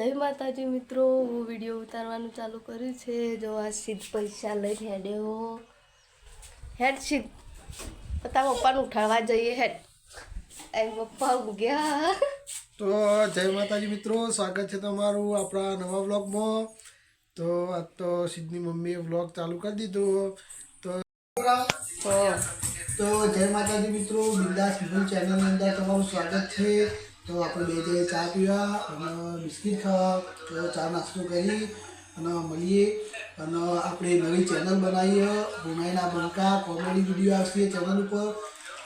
જય માતાજી મિત્રો હું વીડિયો ઉતારવાનું ચાલુ કર્યું છે. જો આ સીધ પૈસા લઈને હેડ્યો હેડ સીધ પતા પપ્પાને ઉઠાડવા જઈએ હેડ. એ પપ્પા ઉગ્યા તો જય માતાજી મિત્રો સ્વાગત છે તમારું આપણા નવા વ્લોગમાં. તો આ તો સિદ્ધની મમ્મીએ વ્લોગ ચાલુ કરી દીધો. તો તો જય માતાજી મિત્રો બિંદાસ ચેનલની અંદર તમારું સ્વાગત છે. તો આપણે બે જગ્યાએ ચા પીવા અને બિસ્કિટ ખાવા. તો ચા નાસ્તો કરી અને મળીએ. અને આપણે નવી ચેનલ બનાવીએ. ભૂમાઈના બંકા કોમેડી વીડિયો આવશે ચેનલ ઉપર.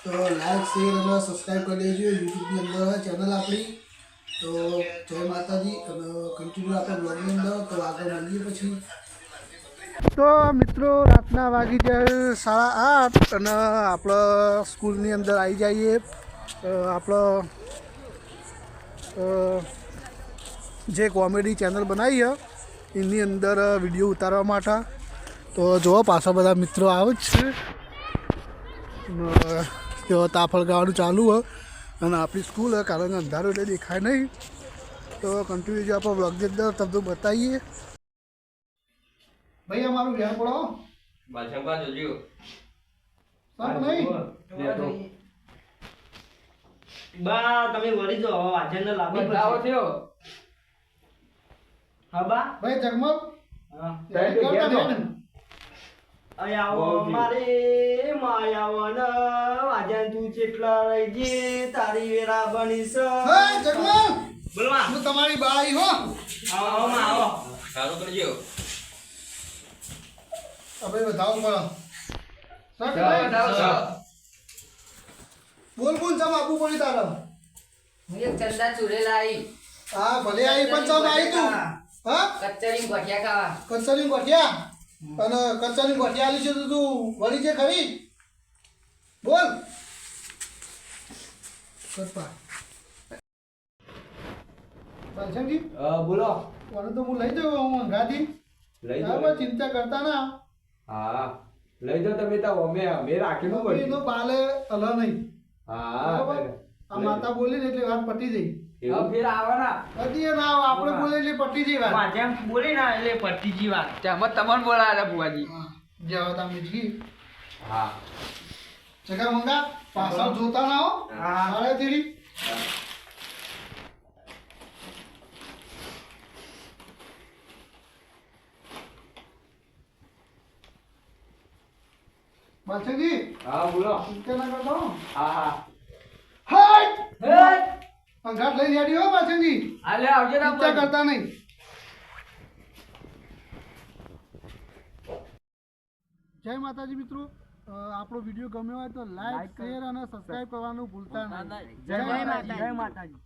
તો લાઈક, શેર અને સબસ્ક્રાઈબ કરી દેજો. યુટ્યુબની અંદર ચેનલ આપણી. તો જય માતાજી અને કન્ટિન્યુ આપણે બ્લોગની અંદર. તો આગળ મળીએ પછી. તો મિત્રો, રાતના વાગી જાય સાડા આઠ અને આપણે સ્કૂલની અંદર આવી જઈએ. આપણો જે કોમેડી ચેનલ બનાવી છે એની અંદર વીડિયો ઉતારવા માટે. તો જુઓ પાછા બધા મિત્રો આવે જ છે. તેઓ તાફળ ગાવાનું ચાલુ હોય અને આપણી સ્કૂલ હોય કારણ કે અંધારું એટલે દેખાય નહીં. તો કન્ટિન્યુ જો આપણે બ્લોગની અંદર તમને બતાવીએ. ભાઈ અમારું ધ્યાન પડો. બાજુ જોજો. સારું નહીં? બા તમે વળી જો હવે વાજન લાવી બતાવો થયો. હા બા? ભાઈ જગમગ? હા? આવો મારે માયાવન વાજન તું ચેટલા રહીજે તારી વેરા બનીશ. હે જગમગ! બોલવા. હું તમારી બાઈ હો. આવો આવો માં આવો. સારું કરજો. હવે બતાવો પડો સર બતાવો, બતાવો. બોલ બોલ ચમ આપવું પડી તારા હું ચંદા ચૂરેલા આવી હા ભલે આવી પણ ચમ આવી તું. હા? કચરી ગોઠિયા ખાવા. કચરી ગોઠિયા અને કચરી ગોઠિયા આલી છે તો તું વળી છે ખરી. બોલ. કરપા બાલસંગી હા, બોલો. કોને તો હું લઈ જાઉં હું અંગાથી લઈ જાવ જાઓ ચિંતા કરતા ના. હા. લઈ જાઓ તમે તો અમે અમે રાખેલું પડ્યું તો પાલે અલ નહીં. હા આ માતા બોલી ને એટલે વાત પટી જઈ. એવું? ફેર આવવાના. પતી ના આપણે બોલે એટલે પટી જઈ વાત. વાજન બોલી ના એટલે પટ્ટીજી વાત. તેમાં તમને બોલાવ્યા બુવાજી હા, જાઓ તમે જી હા. જગા મંગા પાછળ જોતા ના હો. હા. હાલે તેરી. બાદશાહજી હા બોલો. ચિંતા ના કરતા હો હા. હટ હટ અંગાટ લઈ રેડી હો બાદશાહજી આલે આવજો ના ચિંતા કરતા નહીં. જય માતાજી મિત્રો. આપણો વીડિયો ગમ્યો હોય તો લાઈક શેર અને સબસ્ક્રાઇબ કરવાનું ભૂલતા નહીં. જય માતાજી. જય માતાજી.